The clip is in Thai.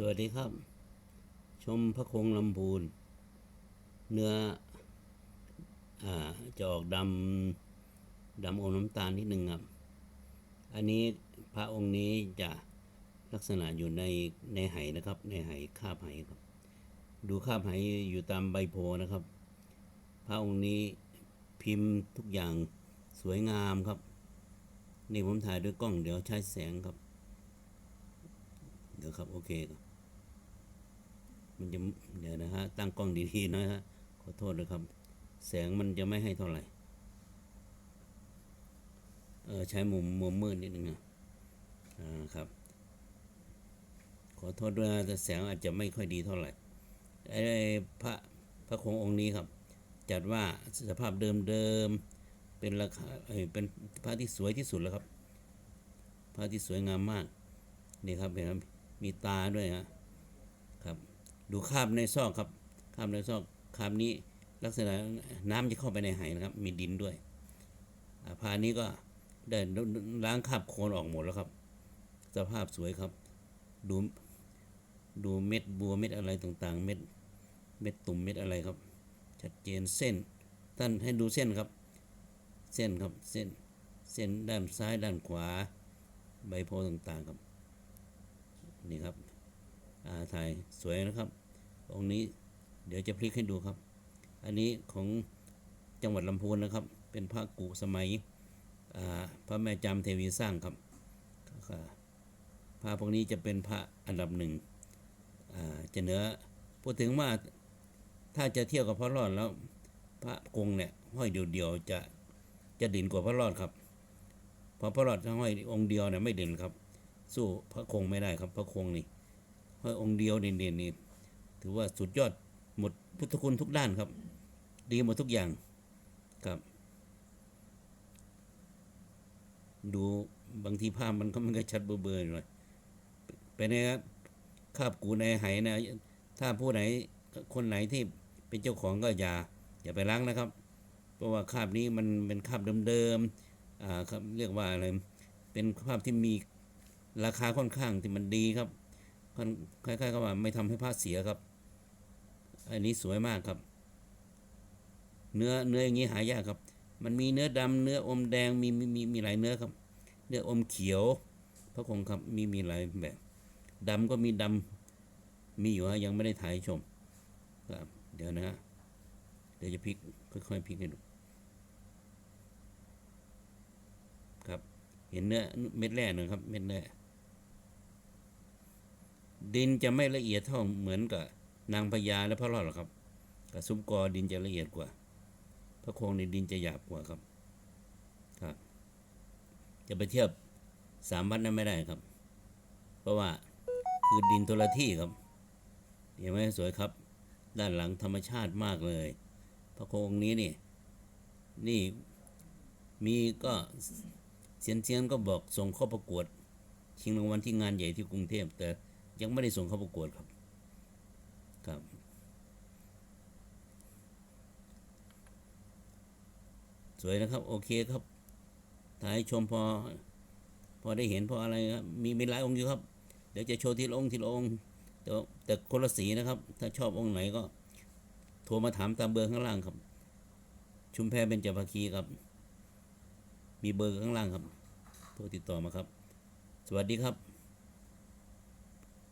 สวัสดีครับ ชมพระคงลำพูน เนื้ออจะออกดำดำอมน้ำตาลนิดนึงครับ อันนี้พระองค์นี้จะลักษณะอยู่ในในไหนะครับ ในไหคาบไหครับ ดูคาบไหอยู่ตามใบโพนะครับ พระองค์นี้พิมพ์ทุกอย่างสวยงามครับ นี่ผมถ่ายด้วยกล้องเดี๋ยวใช้แสงครับเดี๋ยวครับ โอเคครับ มันจะเดี๋ยวนะฮะตั้งกล้องดีๆนะฮะขอโทษนะครับ แสงมันจะไม่ให้เท่าไหร่เออใช้มุมมุมมืดนิดนึงนะอ่าครับ ขอโทษด้วยนะแต่แสงอาจจะไม่ค่อยดีเท่าไหร่ไอ้พระพระคงองค์นี้ครับ จัดว่าสภาพเดิมๆเป็นราคาเอ้ยเป็นพระที่สวยที่สุดแล้วครับ พระที่สวยงามมากนี่ครับเห็นไหมมีตาด้วยฮะ ดูคาบในซอกครับคาบในซอกคาบนี้ลักษณะน้ำจะเข้าไปในไหนะครับ มีดินด้วยอาพานี้ก็ได้ล้างคาบโคลนออกหมดแล้วครับ สภาพสวยครับ ดูดูเม็ดบัวเม็ดอะไรต่างๆ เม็ดเม็ดตุ่มเม็ดอะไรครับ ชัดเจนเส้น ท่านให้ดูเส้นครับ เส้นครับเส้นเส้นด้านซ้ายด้านขวา ใบโพต่างๆครับ นี่ครับ ถ่ายสวยนะครับ องค์นี้เดี๋ยวจะพลิกให้ดูครับ อันนี้ของจังหวัดลำพูนนะครับ เป็นพระกุสมัยอ่าพระแม่จำเทวีสร้างครับพระพวกนี้จะเป็นพระอันดับหนึ่งอ่าจะเหนือพูดถึงว่าถ้าจะเที่ยวกับพระรอดแล้วพระกงเนี่ยห้อยเดียวๆจะจะดิ่นกว่าพระรอดครับเพราะพระรอดถ้าห้อยองค์เดียวเนี่ยไม่เด่นครับ สู้พระคงไม่ได้ครับพระคงนี่ ห้องค์เดียวเด่นๆนี่ถือว่าสุดยอดหมดพุทธคุณทุกด้านครับ ดีหมดทุกอย่างครับ ดูบางทีภาพมันก็มันก็ชัดเบลอๆหน่อยเป็นไงครับคาบกูในไหนะ ถ้าผู้ไหนคนไหนที่เป็นเจ้าของก็อย่าอย่าไปล้างนะครับ เพราะว่าคาบนี้มันเป็นคาบเดิมๆอ่าครับเรียกว่าอะไรเป็นคาบที่มีราคาค่อนข้างที่มันดีครับ ค่อนคล้ายๆกับว่าไม่ทำให้ผ้าเสียครับ อันนี้สวยมากครับ เนื้อเนื้ออย่างนี้หายากครับ มันมีเนื้อดำเนื้ออมแดงมีมีมีมีหลายเนื้อครับ เนื้ออมเขียวพระคงครับมีมีหลายแบบดำก็มีดำมีอยู่ฮะยังไม่ได้ถ่ายชมครับเดี๋ยวนะฮะเดี๋ยวจะพลิกค่อยๆพลิกให้ดูครับ เห็นเนื้อเม็ดแรกนะครับ เม็ดแรก ดินจะไม่ละเอียดเท่าเหมือนกับนางพญาและพระรอดหรอกครับกับซุ้มกอดินจะละเอียดกว่า พระโคงในดินจะหยาบกว่าครับครับ จะไปเทียบสามวัดนั้นไม่ได้ครับ เพราะว่าคือดินตัวละที่ครับเห็นไหมสวยครับ ด้านหลังธรรมชาติมากเลย พระโคงนี้นี่นี่มีก็เซียนเซียนก็บอกส่งข้าประกวด ชิงรางวัลที่งานใหญ่ที่กรุงเทพแต่ ยังไม่ได้ส่งเข้าประกวดครับครับสวยนะครับ โอเคครับถ่ายชมพอ พอได้เห็นพออะไรครับ มีมีหลายองค์อยู่ครับ เดี๋ยวจะโชว์ทีละองค์ทีละองค์แต่แต่คนละสีนะครับ ถ้าชอบองค์ไหนก็ โทรมาถามตามเบอร์ข้างล่างครับ ชุมแพเป็นจภาคีครับ มีเบอร์ข้างล่างครับ โทรติดต่อมาครับ สวัสดีครับ